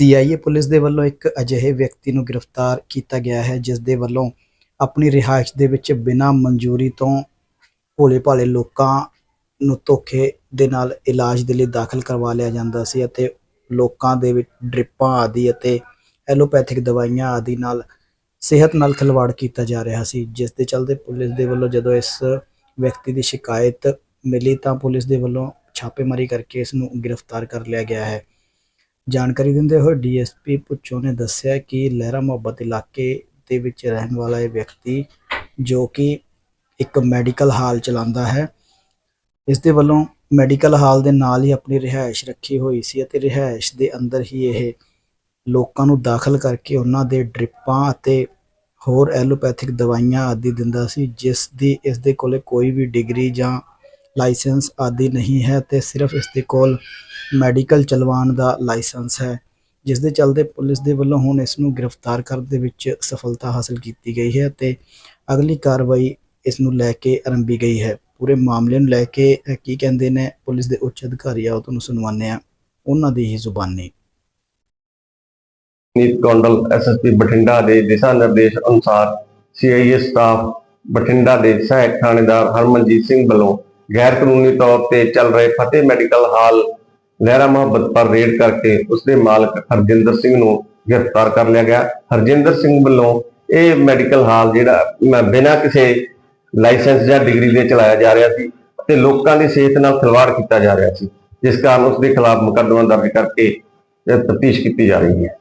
CIA police ਦੇ ਵੱਲੋਂ ਇੱਕ ਅਜਿਹੇ ਵਿਅਕਤੀ ਨੂੰ ਗ੍ਰਿਫਤਾਰ ਕੀਤਾ ਗਿਆ ਹੈ, ਜਿਸ ਦੇ ਵੱਲੋਂ ਆਪਣੀ ਰਿਹਾਇਸ਼ ਦੇ ਵਿੱਚ ਬਿਨਾਂ ਮਨਜ਼ੂਰੀ ਤੋਂ ਭੋਲੇ ਭਾਲੇ ਲੋਕਾਂ ਨੂੰ ਧੋਖੇ ਦੇ ਨਾਲ ਇਲਾਜ ਦੇ ਲਈ ਦਾਖਲ ਕਰਵਾ ਲਿਆ ਜਾਂਦਾ ਸੀ ਅਤੇ ਲੋਕਾਂ ਦੇ ਵਿੱਚ ਡ੍ਰਿਪਾਂ ਆਦਿ ਅਤੇ ਐਲੋਪੈਥਿਕ ਦਵਾਈਆਂ ਆਦਿ ਨਾਲ ਸਿਹਤ ਨਾਲ ਖਿਲਵਾੜ ਕੀਤਾ ਜਾ ਰਿਹਾ ਸੀ, ਜਿਸ ਦੇ ਚਲਦੇ ਪੁਲਿਸ ਦੇ ਵੱਲੋਂ ਜਦੋਂ ਇਸ ਵਿਅਕਤੀ ਦੀ ਸ਼ਿਕਾਇਤ ਮਿਲੀ ਤਾਂ ਪੁਲਿਸ ਦੇ ਵੱਲੋਂ ਛਾਪੇਮਾਰੀ ਕਰਕੇ ਇਸ ਨੂੰ ਗ੍ਰਿਫਤਾਰ ਕਰ ਲਿਆ ਗਿਆ ਹੈ। ਜਾਣਕਾਰੀ ਦਿੰਦੇ ਹੋਏ ਡੀਐਸਪੀ ਪੁੱਚੋ ਨੇ ਦੱਸਿਆ ਕਿ ਲਹਿਰਾ ਮੁਹੱਬਤ ਇਲਾਕੇ ਦੇ ਵਿੱਚ ਰਹਿਣ ਵਾਲਾ ਇਹ ਵਿਅਕਤੀ ਜੋ ਕਿ ਇੱਕ ਮੈਡੀਕਲ ਹਾਲ ਚਲਾਉਂਦਾ ਹੈ, ਇਸ ਦੇ ਵੱਲੋਂ ਮੈਡੀਕਲ ਹਾਲ ਦੇ ਨਾਲ ਹੀ ਆਪਣੀ ਰਿਹਾਇਸ਼ ਰੱਖੀ ਹੋਈ ਸੀ ਅਤੇ ਰਿਹਾਇਸ਼ ਦੇ ਅੰਦਰ ਹੀ ਇਹ ਲੋਕਾਂ ਨੂੰ ਦਾਖਲ ਕਰਕੇ ਉਹਨਾਂ ਦੇ ਡ੍ਰਿਪਾਂ ਅਤੇ ਹੋਰ ਐਲੋਪੈਥਿਕ ਦਵਾਈਆਂ ਆਦਿ ਦਿੰਦਾ ਸੀ, ਜਿਸ ਦੀ, ਇਸ ਦੇ ਕੋਲੇ ਕੋਈ ਵੀ ਡਿਗਰੀ ਜਾਂ ਲਾਇਸੈਂਸ ਆਦਿ ਨਹੀਂ ਹੈ ਤੇ ਸਿਰਫ ਇਸ ਦੇ ਕੋਲ ਮੈਡੀਕਲ ਚਲਵਾਉਣ ਦਾ ਲਾਇਸੈਂਸ ਹੈ ਜਿਸ ਦੇ ਚਲਦੇ ਪੁਲਿਸ ਦੇ ਵੱਲੋਂ ਹੁਣ ਇਸ ਨੂੰ ਗ੍ਰਿਫਤਾਰ ਕਰਨ ਦੇ ਵਿੱਚ ਸਫਲਤਾ ਹਾਸਲ ਕੀਤੀ ਗਈ ਹੈ ਤੇ ਅਗਲੀ ਕਾਰਵਾਈ ਇਸ ਨੂੰ ਲੈ ਕੇ ਆਰੰਭੀ ਗਈ ਹੈ। ਪੂਰੇ ਮਾਮਲੇ ਨੂੰ ਲੈ ਕੇ ਕੀ ਕਹਿੰਦੇ ਨੇ ਪੁਲਿਸ ਦੇ ਉੱਚ ਅਧਿਕਾਰੀ ਆ ਉਹ ਤੁਹਾਨੂੰ ਸੁਣਵਾਉਂਦੇ ਆ ਉਹਨਾਂ ਦੀ ਹੀ ਜ਼ੁਬਾਨੀ। ਨੀਤ ਕੌਂਡਲ ਐਸਐਸਪੀ ਬਠਿੰਡਾ ਦੇ ਦਿਸ਼ਾ ਨਿਰਦੇਸ਼ ਅਨੁਸਾਰ ਸੀਆਈਏ ਸਟਾਫ ਬਠਿੰਡਾ ਦੇ ਸਹਾਇਕ ਥਾਣੇਦਾਰ ਹਰਮਨਜੀਤ ਸਿੰਘ ਵੱਲੋਂ ਗੈਰ ਕਾਨੂੰਨੀ ਤੌਰ ਤੇ ਚੱਲ ਰਹੇ ਫਤਿਹ ਮੈਡੀਕਲ ਹਾਲ ਲਹਿਰਾ ਮੁਹੱਬਤ ਪਰ ਰੇਡ ਕਰਕੇ ਉਸ ਦੇ ਮਾਲਕ ਹਰਜਿੰਦਰ ਸਿੰਘ ਨੂੰ ਗ੍ਰਿਫਤਾਰ ਕਰ ਲਿਆ ਗਿਆ। ਹਰਜਿੰਦਰ ਸਿੰਘ ਵੱਲੋਂ ਇਹ ਮੈਡੀਕਲ ਹਾਲ ਜਿਹੜਾ ਬਿਨਾਂ ਕਿਸੇ ਲਾਇਸੈਂਸ ਜਾਂ ਡਿਗਰੀ ਦੇ ਚਲਾਇਆ ਜਾ ਰਿਹਾ ਸੀ ਤੇ ਲੋਕਾਂ ਦੀ ਸਿਹਤ ਨਾਲ ਖਿਲਵਾੜ ਕੀਤਾ ਜਾ ਰਿਹਾ ਸੀ, ਜਿਸ ਕਾਰਨ ਉਸ ਦੇ ਖਿਲਾਫ ਮੁਕੱਦਮਾ ਦਰਜ ਕਰਕੇ ਤਫਤੀਸ਼ ਕੀਤੀ ਜਾ ਰਹੀ ਹੈ।